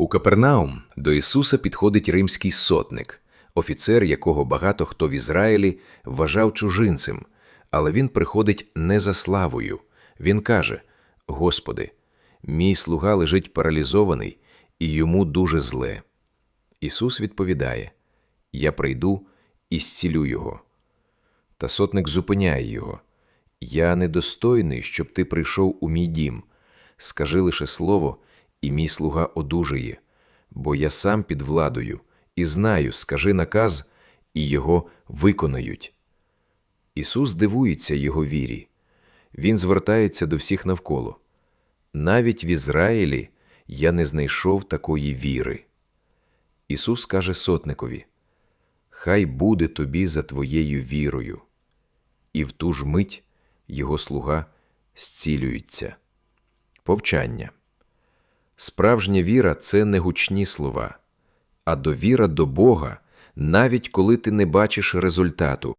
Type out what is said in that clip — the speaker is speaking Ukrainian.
У Капернаум до Ісуса підходить римський сотник, офіцер, якого багато хто в Ізраїлі вважав чужинцем, але він приходить не за славою. Він каже: Господи, мій слуга лежить паралізований, і йому дуже зле. Ісус відповідає: Я прийду і зцілю його. Та сотник зупиняє його. Я недостойний, щоб ти прийшов у мій дім. Скажи лише слово, і мій слуга одужає, бо я сам під владою і знаю, скажи наказ, і його виконають. Ісус дивується його вірі. Він звертається до всіх навколо. Навіть в Ізраїлі я не знайшов такої віри. Ісус каже сотникові: Хай буде тобі за твоєю вірою. І в ту ж мить його слуга зцілюється. Повчання. Справжня віра це не гучні слова, а довіра до Бога, навіть коли ти не бачиш результату.